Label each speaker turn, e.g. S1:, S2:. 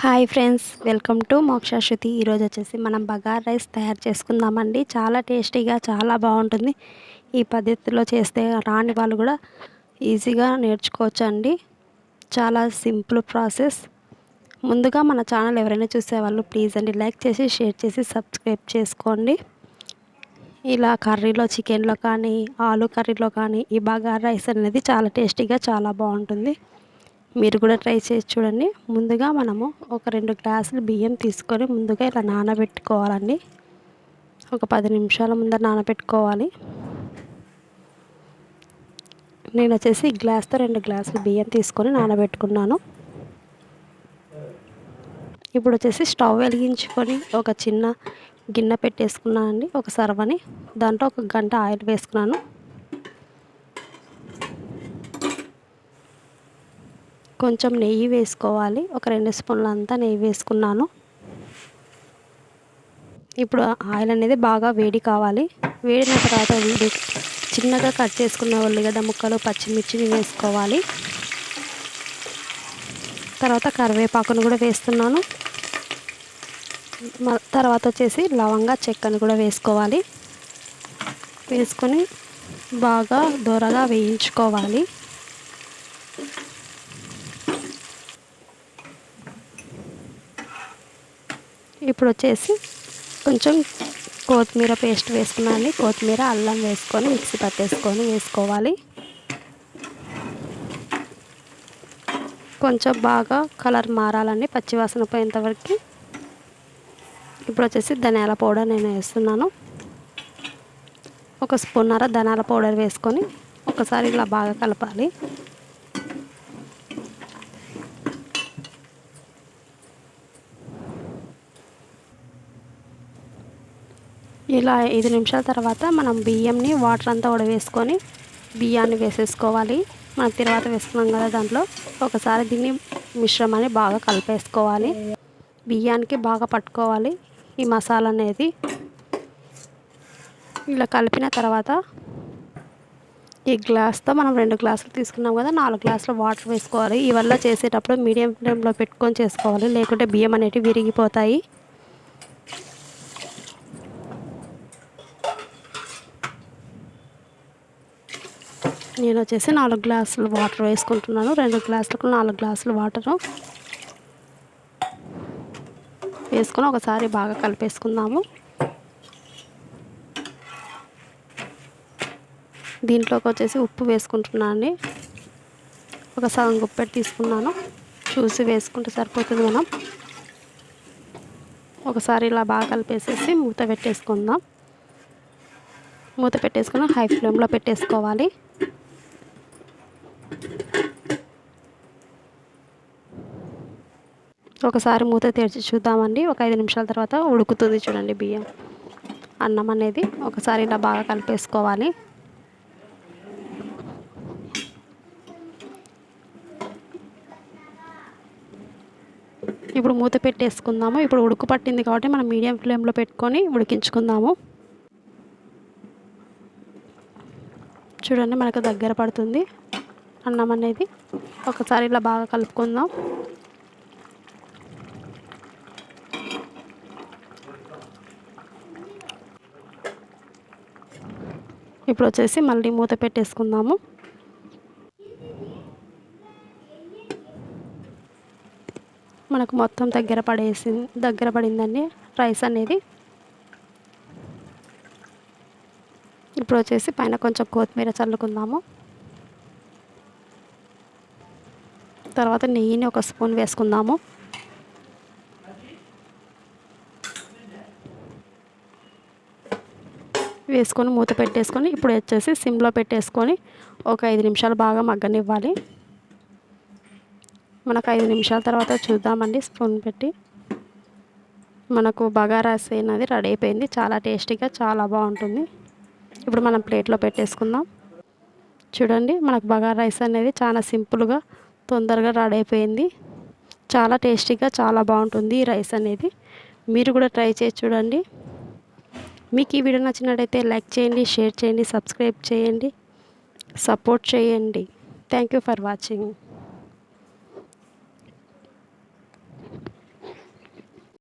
S1: Hi friends welcome to Mokshashruti. ఈరోజు వచ్చేసి మనం బగార్ రైస్ తయారు చేసుకుందామండి. చాలా టేస్టీగా చాలా బాగుంటుంది. ఈ పద్ధతిలో చేస్తే రాని వాళ్ళు కూడా ఈజీగా నేర్చుకోవచ్చు అండి చాలా సింపుల్ ప్రాసెస్. ముందుగా మన ఛానల్ ఎవరైనా చూసేవాళ్ళు ప్లీజ్ అండి లైక్ చేసి షేర్ చేసి సబ్స్క్రైబ్ చేసుకోండి. ఇలా కర్రీలో చికెన్లో కానీ ఆలు కర్రీలో కానీ ఈ బగార్ రైస్ అనేది చాలా టేస్టీగా చాలా బాగుంటుంది. మీరు కూడా ట్రై చేసి చూడండి. ముందుగా మనము ఒక రెండు గ్లాసులు బియ్యం తీసుకొని ముందుగా ఇలా నానబెట్టుకోవాలండి. ఒక పది నిమిషాల ముందర నానబెట్టుకోవాలి. నేను వచ్చేసి గ్లాస్తో రెండు గ్లాసులు బియ్యం తీసుకొని నానబెట్టుకున్నాను. ఇప్పుడు వచ్చేసి స్టవ్ వెలిగించుకొని ఒక చిన్న గిన్నె పెట్టేసుకున్నానండి ఒక సర్వని. దాంట్లో ఒక గంట ఆయిల్ వేసుకున్నాను. కొంచెం నెయ్యి వేసుకోవాలి. ఒక రెండు స్పూన్లు అంతా నెయ్యి వేసుకున్నాను. ఇప్పుడు ఆయిల్ అనేది బాగా వేడి కావాలి. వేడిన తర్వాత వీడి చిన్నగా కట్ చేసుకున్న ఉల్లిగడ్డ ముక్కలు పచ్చిమిర్చిని వేసుకోవాలి. తర్వాత కరివేపాకును కూడా వేస్తున్నాను. తర్వాత వచ్చేసి లవంగా చెక్కను కూడా వేసుకోవాలి. వేసుకొని బాగా దొరగా వేయించుకోవాలి. ఇప్పుడు వచ్చేసి కొంచెం కొత్తిమీర పేస్ట్ వేసుకున్నాను. కొత్తిమీర అల్లం వేసుకొని మిక్సీ పట్టేసుకొని వేసుకోవాలి. కొంచెం బాగా కలర్ మారాలండి పచ్చివాసన పోయేంతవరకు ఇప్పుడు వచ్చేసి ధనియాల పౌడర్ నేను వేస్తున్నాను. ఒక స్పూన్నర ధనియాల పౌడర్ వేసుకొని ఒకసారి ఇలా బాగా కలపాలి. ఇలా ఐదు నిమిషాల తర్వాత మనం బియ్యంని వాటర్ అంతా ఉడవేసుకొని బియ్యాన్ని వేసేసుకోవాలి. మనం తర్వాత వేసుకున్నాం కదా దాంట్లో. ఒకసారి దీన్ని మిశ్రమాన్ని బాగా కలిపేసుకోవాలి. బియ్యానికి బాగా పట్టుకోవాలి ఈ మసాలా అనేది. ఇలా కలిపిన తర్వాత ఈ గ్లాస్తో మనం రెండు గ్లాసులు తీసుకున్నాం కదా నాలుగు గ్లాసులు వాటర్ వేసుకోవాలి. ఇవల్ల చేసేటప్పుడు మీడియం ఫ్లేమ్లో పెట్టుకొని చేసుకోవాలి. లేకుంటే బియ్యం అనేవి విరిగిపోతాయి. నేను వచ్చేసి నాలుగు గ్లాసులు వాటర్ వేసుకుంటున్నాను. రెండు గ్లాసులకు నాలుగు గ్లాసులు వాటరు. వేసుకొని ఒకసారి బాగా కలిపేసుకుందాము. దీంట్లోకి వచ్చేసి ఉప్పు వేసుకుంటున్నాను ఒక సగం గుప్పెట్ తీసుకున్నాను. చూసి వేసుకుంటే సరిపోతుంది మనం. ఒకసారి ఇలా బాగా కలిపేసేసి మూత పెట్టేసుకుందాం. మూత పెట్టేసుకుని హై ఫ్లేమ్లో పెట్టేసుకోవాలి. ఒకసారి మూత తెరిచి చూద్దామండి. ఒక ఐదు నిమిషాల తర్వాత ఉడుకుతుంది చూడండి బియ్యం. అన్నం అనేది ఒకసారి ఇలా బాగా కలిపేసుకోవాలి. ఇప్పుడు మూత పెట్టేసుకుందాము. ఇప్పుడు ఉడుకు పట్టింది కాబట్టి మనం మీడియం ఫ్లేమ్లో పెట్టుకొని ఉడికించుకుందాము. చూడండి మనకు దగ్గర పడుతుంది. అన్నం అనేది ఒకసారి ఇలా బాగా కలుపుకుందాం. ఇప్పుడు వచ్చేసి మళ్ళీ మూత పెట్టేసుకుందాము. మనకు మొత్తం దగ్గర పడేసి దగ్గర పడిందండి రైస్ అనేది. ఇప్పుడు వచ్చేసి పైన కొంచెం కొత్తిమీర చల్లుకుందాము. తర్వాత నెయ్యిని ఒక స్పూన్ వేసుకుందాము. వేసుకొని మూత పెట్టేసుకొని ఇప్పుడు వచ్చేసి సిమ్లో పెట్టేసుకొని ఒక ఐదు నిమిషాలు బాగా మగ్గనివ్వాలి. మనకు ఐదు నిమిషాల తర్వాత చూద్దామండి స్పూన్ పెట్టి. మనకు బగారా అనేది రెడీ అయిపోయింది. చాలా టేస్టీగా చాలా బాగుంటుంది. ఇప్పుడు మనం ప్లేట్లో పెట్టేసుకుందాం. చూడండి మనకు బగారా రైస్ అనేది చాలా సింపుల్గా తొందరగా రెడీ అయిపోయింది. చాలా టేస్టీగా చాలా బాగుంటుంది ఈ రైస్ అనేది. మీరు కూడా ట్రై చేసి చూడండి. మీకు ఈ వీడియో నచ్చినట్టయితే లైక్ చేయండి షేర్ చేయండి సబ్స్క్రైబ్ చేయండి సపోర్ట్ చేయండి. Thank you for watching.